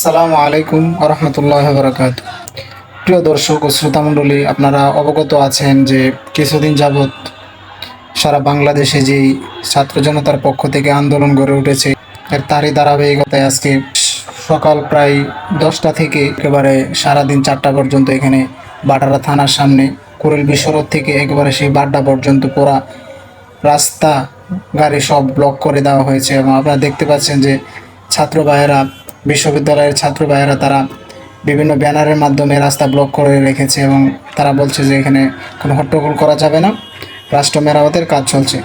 আসসালামু আলাইকুম রহমতুল্লাহ বরকাত প্রিয় দর্শক ও শ্রোতামণ্ডলী, আপনারা অবগত আছেন যে কিছুদিন যাবৎ সারা বাংলাদেশে যেই ছাত্র জনতার পক্ষ থেকে আন্দোলন গড়ে উঠেছে, এর তারই ধারাবাহিকতায় আজকে সকাল প্রায় দশটা থেকে একেবারে সারাদিন চারটা পর্যন্ত এখানে বাটারা থানার সামনে, কুড়েল বিশ্বরোড থেকে একেবারে সেই বাড্ডা পর্যন্ত পুরা রাস্তা গাড়ি সব ব্লক করে দেওয়া হয়েছে এবং আপনারা দেখতে পাচ্ছেন যে ছাত্র ভাইয়েরা বিশ্ববিদ্যালয়ের ছাত্র ভাইয়েরা তারা বিভিন্ন ব্যানারের মাধ্যমে রাস্তা ব্লক করে রেখেছে এবং তারা বলছে যে এখানে কোনো হট্টগোল করা যাবে না, রাষ্ট্র মেরামতের কাজ চলছে।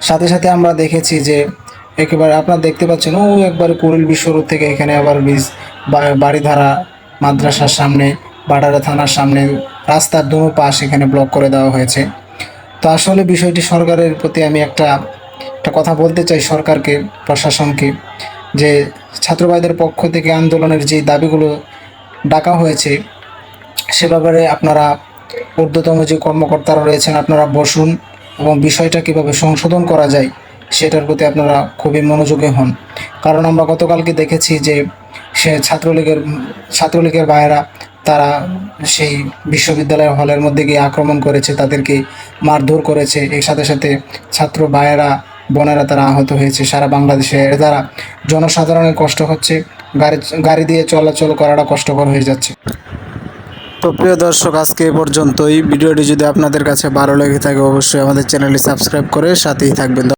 সাথে সাথে আমরা দেখেছি যে একেবারে আপনারা দেখতে পাচ্ছেন, ও একবারে কুড়িল বিশ্ব রোড থেকে এখানে আবার বীজ বাড়িধারা মাদ্রাসার সামনে, বাডারা থানার সামনে রাস্তার দুনো পাশ এখানে ব্লক করে দেওয়া হয়েছে। তো আসলে বিষয়টি সরকারের প্রতি আমি একটা একটা কথা বলতে চাই সরকারকে, প্রশাসনকে। যে ছাত্রভাইদের পক্ষ থেকে আন্দোলনের যে দাবিগুলো ডাকা হয়েছে, সে ব্যাপারে আপনারা ঊর্ধ্বতম যে কর্মকর্তারা রয়েছেন, আপনারা বসুন এবং বিষয়টা কীভাবে সংশোধন করা যায়, সেটার প্রতি আপনারা খুবই মনোযোগী হন। কারণ আমরা গতকালকে দেখেছি যে সে ছাত্রলীগের ছাত্রলীগের ভাইয়েরা তারা সেই বিশ্ববিদ্যালয়ের হলের মধ্যে গিয়ে আক্রমণ করেছে, তাদেরকে মারধর করেছে। এর সাথে সাথে ছাত্র ভাইয়েরা বোনেরা তারা আহত হয়েছে। সারা বাংলাদেশে এর দ্বারা জনসাধারণের কষ্ট হচ্ছে। গাড়ি গাড়ি দিয়ে চলাচল করাটা কষ্টকর হয়ে যাচ্ছে। তো প্রিয় দর্শক, আজকে এ পর্যন্তই। ভিডিওটি যদি আপনাদের কাছে ভালো লেগে থাকে, অবশ্যই আমাদের চ্যানেলটি সাবস্ক্রাইব করে সাথেই থাকবেন।